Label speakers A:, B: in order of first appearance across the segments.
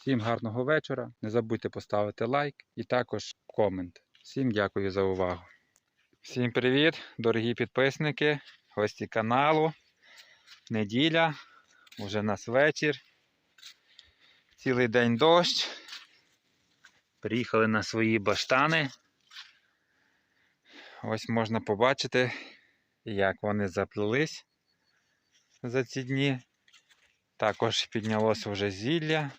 A: Всім гарного вечора. Не забудьте поставити лайк і також комент. Всім дякую за увагу. Всім привіт, дорогі підписники, гості каналу. Неділя, уже нас вечір. Цілий день дощ. Приїхали на свої баштани. Ось можна побачити, як вони заплились за ці дні. Також піднялося вже зілля.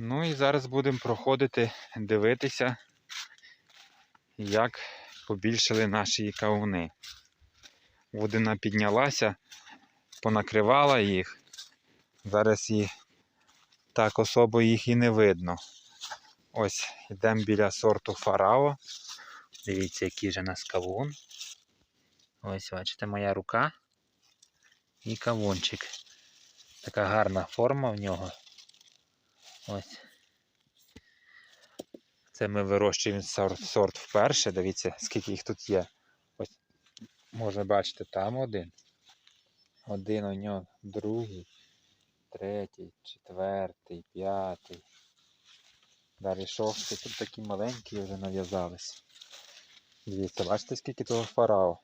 A: Ну і зараз будемо проходити, дивитися, як побільшили наші кавуни. Водина піднялася, понакривала їх. Зараз і так особо їх і не видно. Ось йдемо біля сорту Фарао. Дивіться, який же у нас кавун. Ось, бачите, моя рука і кавунчик. Така гарна форма в нього. Ось. Це ми вирощуємо сорт, сорт вперше. Дивіться, скільки їх тут є. Ось можна бачити, там один. Один у нього, другий, третій, четвертий, п'ятий. Далі шостий. Тут такі маленькі вже нав'язались. Дивіться, бачите, скільки того фарао.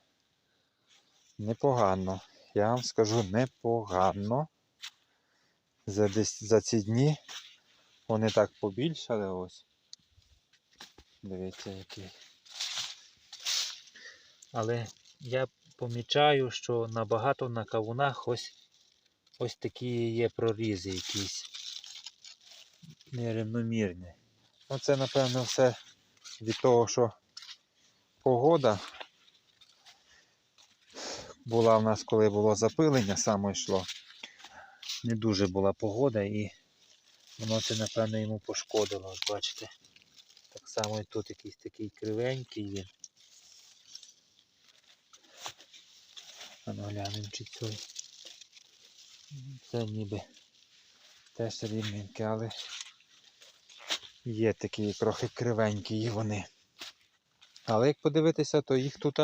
A: Непогано. Я вам скажу непогано. За, десь, за ці дні вони так побільшали ось. Дивіться, який. Але я помічаю, що набагато на кавунах ось ось такі є прорізи якісь нерівномірні. Ну це напевно все від того, що погода була в нас, коли було запилення, саме йшло. Не дуже була погода і воно це, напевно, йому пошкодило. От бачите. Так само і тут якийсь такий кривенький він. А ну глянемо чи цей. Це ніби теж рівненьке, але є такі трохи кривенькі вони. Але як подивитися, то їх тут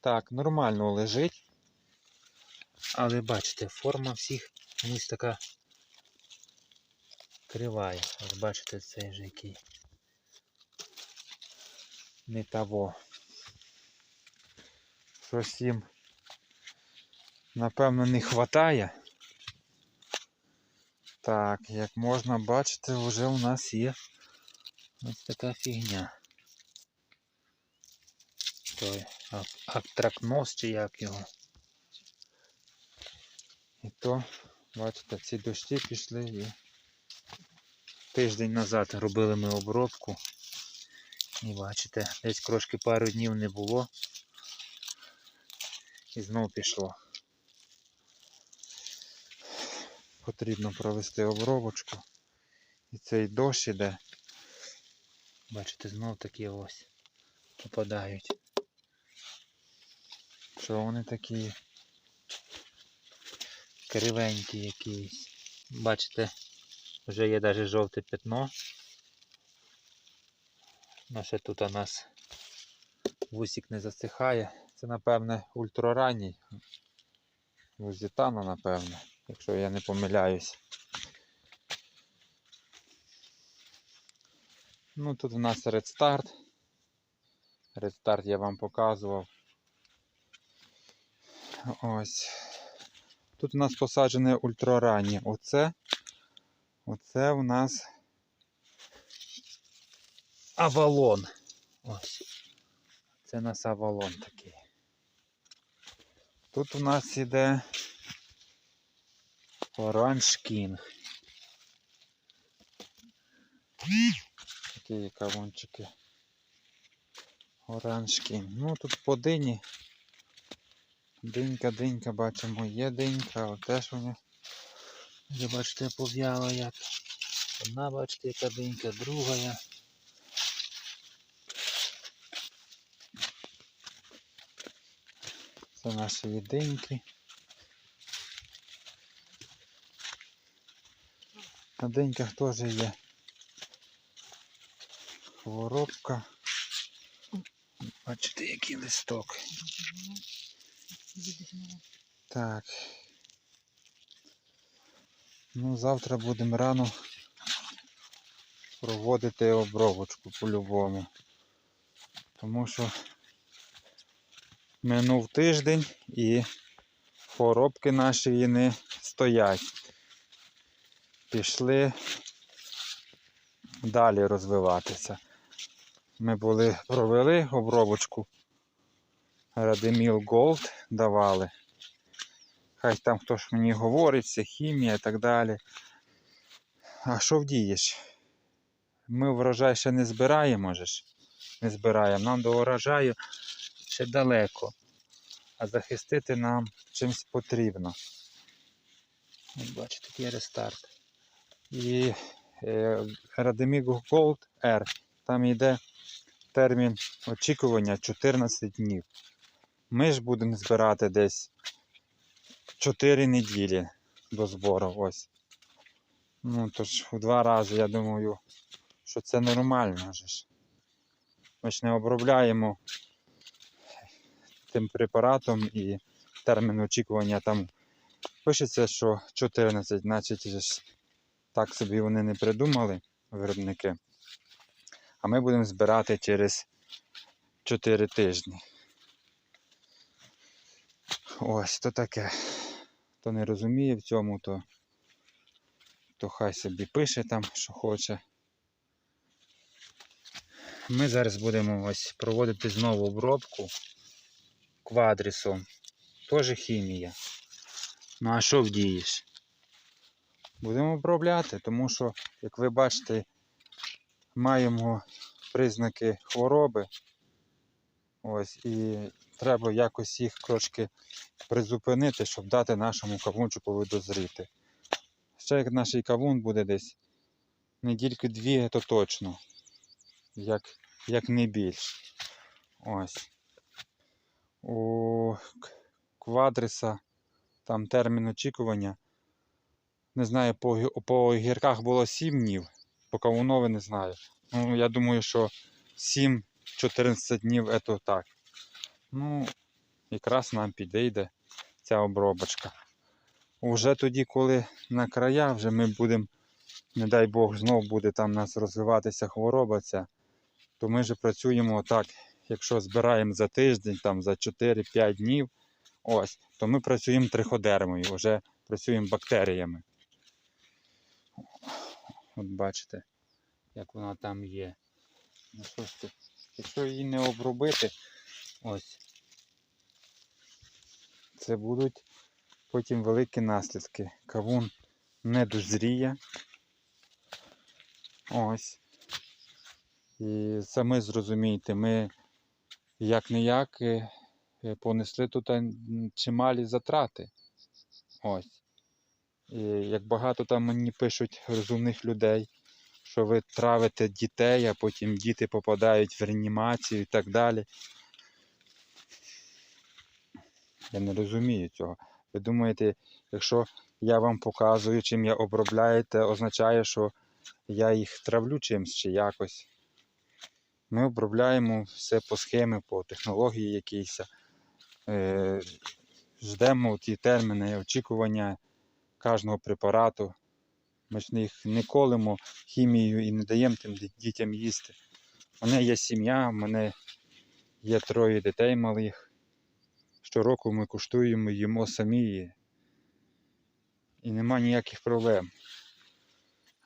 A: так нормально лежить. Але бачите, форма всіх ось така кривая. Ось бачите, цей же який. Не того. Щось їм, напевно, не вистачає. Так, як можна бачити, вже у нас є ось така фігня. Той ак- чи як його. І то, бачите, ці дощі пішли і тиждень назад робили ми обробку. І бачите, десь трошки пару днів не було. І знов пішло. Потрібно провести обробочку. І цей дощ іде. Бачите, знов такі ось попадають. Що вони такі кривенькі якісь. Бачите, вже є навіть жовте пятно. Ну, ще тут у нас вусік не засихає. Це, напевне, ультраранній. Лузітана, напевне, якщо я не помиляюсь. Ну, тут у нас редстарт. Редстарт я вам показував. Ось. Тут у нас посаджене ультрараннє. Оце. Оце у нас Авалон. Ось. Це у нас Авалон такий. Тут у нас іде Оранж Кінг. Такі кавунчики. Оранж Кінг. Ну тут по дині. Динька, динька, бачимо, є динька, але теж вони, вже бачите, пов'яла як. Одна, бачите, яка динька, друга. Це наші єдинки. На деньках теж є хворобка. Бачите, який листок. Так. Ну, завтра будемо рано проводити обробочку по-любому. Тому що минув тиждень і поробки наші не стоять. Пішли далі розвиватися. Ми були, провели обробочку. Радеміл Голд давали. Хай там хтось мені говорить, це хімія і так далі. А що вдієш? Ми врожай ще не збираємо же ж. Не збираємо. Нам до урожаю ще далеко. А захистити нам чимось потрібно. От Бачите, такий рестарт. І Rademig Gold R. Там йде термін очікування 14 днів. Ми ж будемо збирати десь 4 неділі до збору. Ось. Ну, тож у два рази, я думаю, що це нормально. ж. Ми ж не обробляємо тим препаратом і термін очікування там пишеться, що 14, значить ж так собі вони не придумали, виробники. А ми будемо збирати через 4 тижні. Ось то таке. Хто не розуміє в цьому, то, то хай собі пише там, що хоче. Ми зараз будемо ось проводити знову обробку квадрісом. Теж хімія. Ну а що вдієш? Будемо обробляти, тому що, як ви бачите, маємо признаки хвороби. Ось, і треба якось їх трошки призупинити, щоб дати нашому кавунчику дозріти. Ще як наш кавун буде десь недільки дві, то точно, як, як не більш. Ось. У квадриса там термін очікування. Не знаю, по, по гірках було 7 днів, по кавунові не знаю. Ну, я думаю, що 7-14 днів це так. Ну, якраз нам підійде ця обробочка. Уже тоді, коли на края, вже ми будемо, не дай Бог, знов буде там у нас розвиватися хвороба ця, то ми вже працюємо так, якщо збираємо за тиждень, там за 4-5 днів, ось, то ми працюємо триходермою, вже працюємо бактеріями. От бачите, як вона там є. Ну? Якщо її не обробити, ось, це будуть потім великі наслідки. Кавун не дозріє. Ось. І самі зрозумієте, ми як не як понесли тут чималі затрати. Ось. І як багато там мені пишуть розумних людей, що ви травите дітей, а потім діти попадають в реанімацію і так далі. Я не розумію цього. Ви думаєте, якщо я вам показую, чим я обробляю, це означає, що я їх травлю чимось чи якось. Ми обробляємо все по схемі, по технології якійсь. Е, ждемо ті терміни очікування кожного препарату. Ми ж їх не колимо хімією і не даємо тим дітям їсти. У мене є сім'я, в мене є троє дітей малих. Щороку ми куштуємо, їмо самі і, нема ніяких проблем.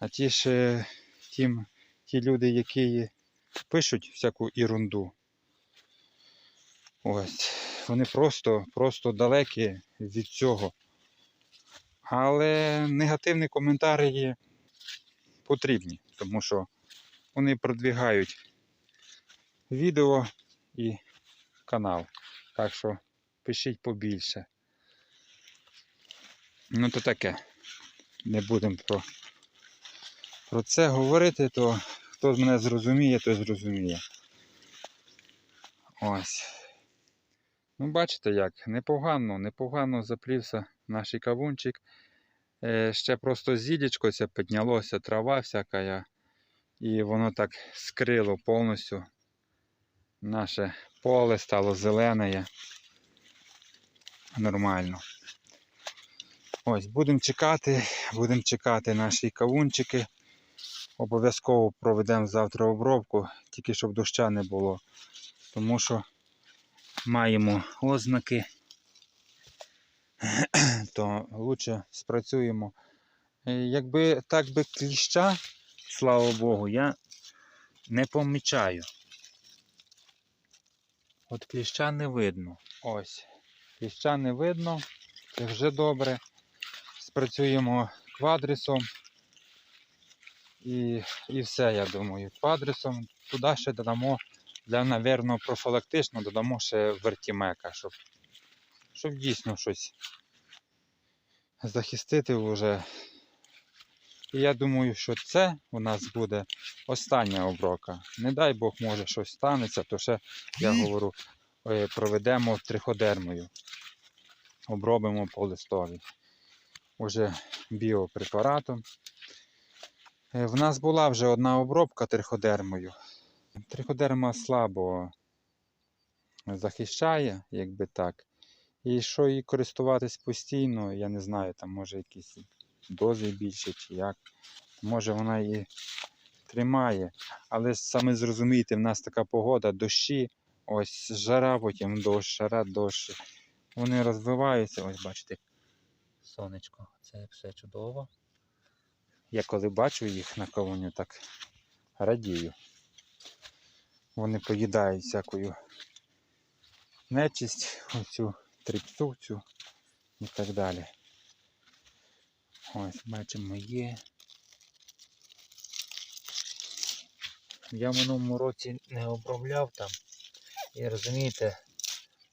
A: А ті ж тім, ті люди, які пишуть всяку ерунду, ось, вони просто, просто далекі від цього. Але негативні коментарі потрібні, тому що вони продвігають відео і канал. Так що пишіть побільше. Ну то таке. Не будемо про, про це говорити, то хто мене зрозуміє, той зрозуміє. Ось. Ну, бачите як, непогано, непогано заплівся наш кавунчик. Е, ще просто зілечко це піднялося, трава всяка, і воно так скрило повністю. Наше поле стало зелене. Нормально. Ось, будемо чекати, будемо чекати наші кавунчики. Обов'язково проведемо завтра обробку, тільки щоб доща не було. Тому що маємо ознаки, то краще спрацюємо. Е, Якби так би кліща, слава Богу, я не помічаю. От кліща не видно. Ось. Кліща не видно. Це вже добре. Спрацюємо квадрисом. І, і все, я думаю. Квадрисом туди ще додамо для, напевно, профілактично додамо ще вертімека, щоб, щоб дійсно щось захистити вже. І я думаю, що це у нас буде остання оброка. Не дай Бог, може щось станеться, то ще, я говорю, проведемо триходермою. Обробимо по листові. Уже біопрепаратом. Е, В нас була вже одна обробка триходермою. Триходерма слабо захищає, якби так. І що її користуватись постійно, я не знаю, там може якісь дози більше чи як. Може вона її тримає. Але саме зрозумійте, в нас така погода, дощі, ось жара, потім дощ, жара, дощ. Вони розвиваються, ось бачите, сонечко, це все чудово. Я коли бачу їх на колоні, так радію. Вони поїдають всякою нечисть, оцю тріпсу цю і так далі. Ось, бачимо, є. Я в минулому році не обробляв там. І розумієте,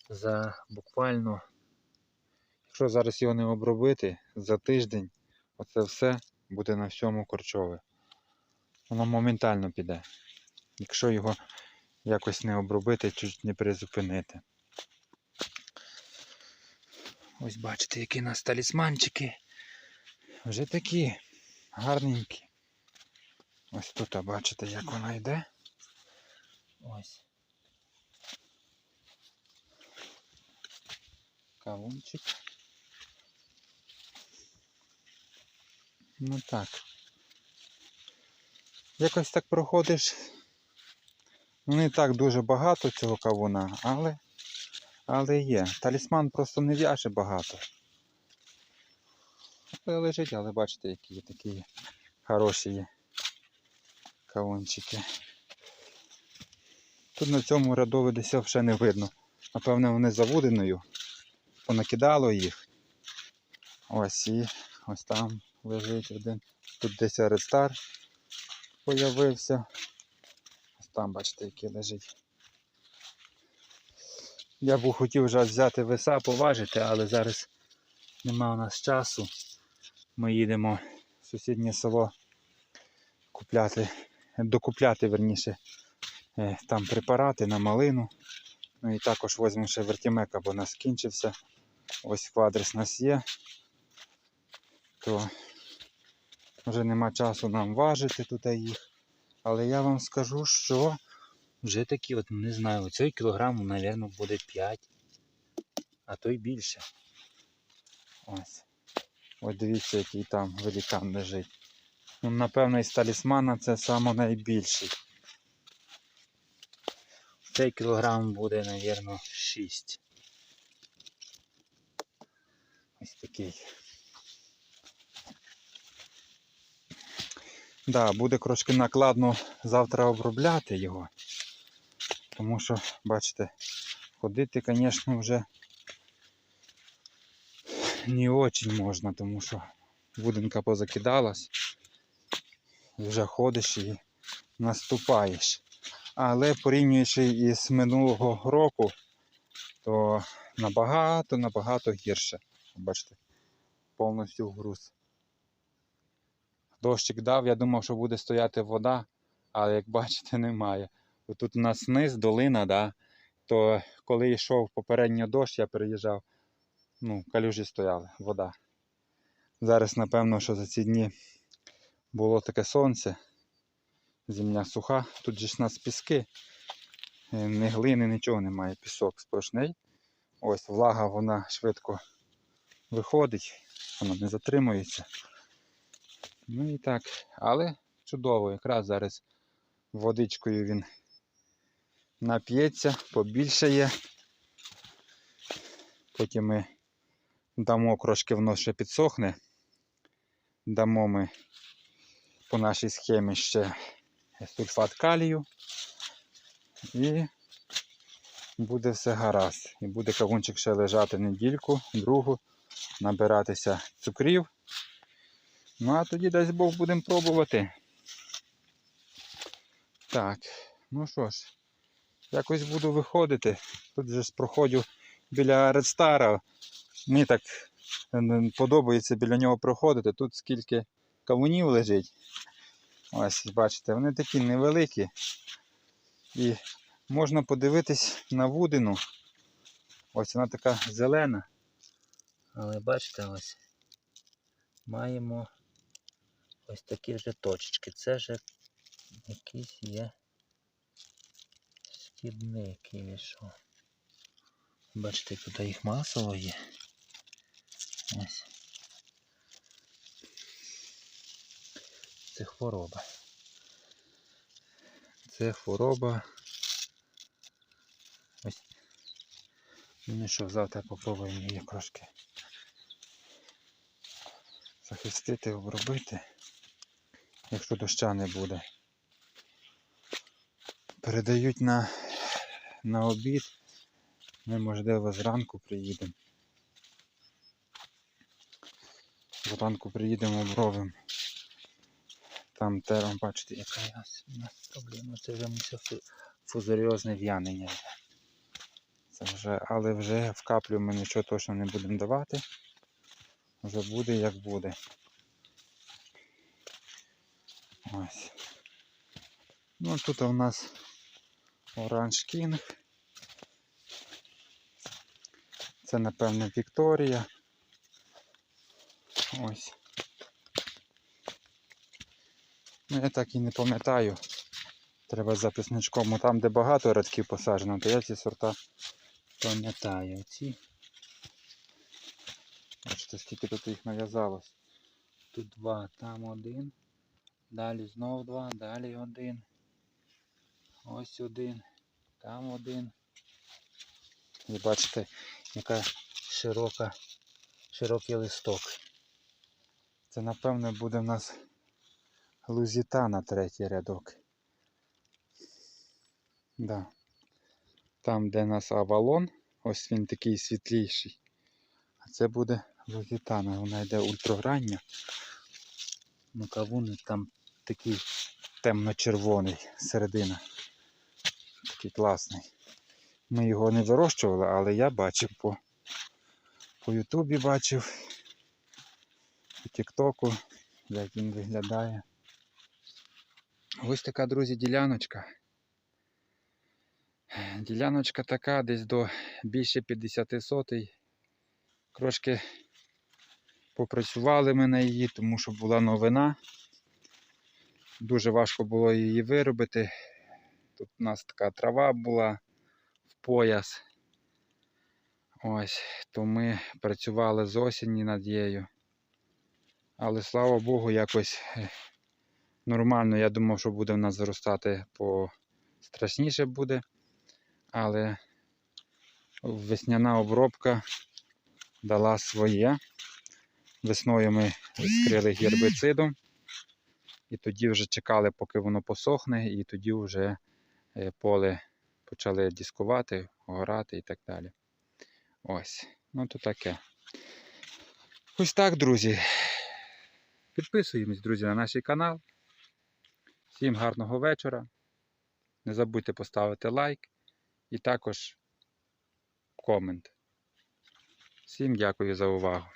A: за буквально, якщо зараз його не обробити, за тиждень оце все буде на всьому корчове. Воно моментально піде. Якщо його якось не обробити, чуть не призупинити. Ось бачите, які у нас талісманчики. Вже такі гарненькі. Ось тут, бачите, як вона йде. Ось. Кавунчик. Ну так. Якось так проходиш. Ну, не так дуже багато цього кавуна, але, але є. Талісман просто не в'яже багато. Лежить, але бачите, які такі хороші кавунчики. Тут на цьому рядові десь вже не видно. Напевно, вони завуденою. Понакидало їх. Ось і ось там лежить один. Тут десь Редстар появився. Ось там, бачите, який лежить. Я б хотів вже взяти веса, поважити, але зараз нема у нас часу. Ми їдемо в сусіднє село купляти, докупляти верніше, е, там препарати на малину. Ну і також візьмемо ще вертімека, бо у нас скінчився. Ось квадрис у нас є. То вже нема часу нам важити тут їх. Але я вам скажу, що вже такі, от не знаю, цей кілограм, мабуть, буде 5, а то й більше. Ось. Ось дивіться, який там великан лежить. Ну, напевно, із талісмана це саме найбільший. Цей кілограм буде, мабуть, 6. Ось такий. Да, буде трошки накладно завтра обробляти його. Тому що, бачите, ходити, звісно, вже не очень можна, тому що будинка позакидалась. Вже ходиш і наступаєш. Але порівнюючи із минулого року, то набагато, набагато гірше. Бачите, повністю груз. Дощик дав, я думав, що буде стояти вода, але як бачите, немає. Тут у нас низ, долина, да, то коли йшов попередньо дощ, я переїжджав, ну, калюжі стояли, вода. Зараз, напевно, що за ці дні було таке сонце, земля суха, тут же ж у нас піски, е, ні глини, нічого немає, пісок сплошний. Ось влага вона швидко виходить. воно не затримується. Ну і так, але чудово, якраз зараз водичкою він нап'ється, побільшає. Потім ми дамо трошки воно ще підсохне. Дамо ми по нашій схемі ще сульфат калію. І буде все гаразд. І буде кавунчик ще лежати недільку, другу, набиратися цукрів. Ну а тоді дасть Бог будемо пробувати. Так, ну що ж, якось буду виходити. Тут же ж проходжу біля Редстара. Мені так е, подобається біля нього проходити. Тут скільки кавунів лежить. Ось, бачите, вони такі невеликі. І можна подивитись на вудину. Ось вона така зелена.
B: Але бачите, ось маємо ось такі вже точечки. Це вже якийсь є шкідник і що. Бачите, тут їх масово є. Ось. Це хвороба.
A: Це хвороба. Ну що, завтра попробуємо її трошки захистити, обробити, якщо доща не буде. Передають на, на обід. Ми, можливо, зранку приїдемо. Зранку приїдемо, обробимо. Там тером, бачите, яка у нас, проблема. Це вже муся фу- фузаріозне в'янення. Це вже, але вже в каплю ми нічого точно не будемо давати. Вже буде як буде. Ось. Ну тут у нас Оранж Кінг. Це напевно Вікторія. Ось. Ну, я так і не пам'ятаю. Треба записничком. Там, де багато рядків посаджено, то я ці сорта пам'ятаю. Ці. Бачите, скільки тут їх нав'язалось. Тут два, там один. Далі знов два, далі один. Ось один. Там один. І бачите, яка широка, широкий листок. Це напевно буде в нас лузітана третій рядок. Да. Там, де у нас авалон, ось він такий світліший. А це буде лузітана, вона йде ультраграння. Ну, кавун там такий темно-червоний середина. Такий класний. Ми його не вирощували, але я бачив по, по Ютубі бачив, по Тіктоку, як він виглядає. Ось така, друзі, діляночка. Діляночка така, десь до більше 50 сотий. Трошки попрацювали ми на її, тому що була новина. Дуже важко було її виробити. Тут у нас така трава була в пояс. Ось, то ми працювали з осені над нею. Але слава Богу, якось е, нормально. Я думав, що буде в нас зростати по страшніше буде. Але весняна обробка дала своє. Весною ми скрили гербицидом. І тоді вже чекали, поки воно посохне, і тоді вже е, поле почали дискувати, горати і так далі. Ось, ну то таке. Ось так, друзі. Підписуємось, друзі, на наш канал. Всім гарного вечора. Не забудьте поставити лайк і також комент. Всім дякую за увагу.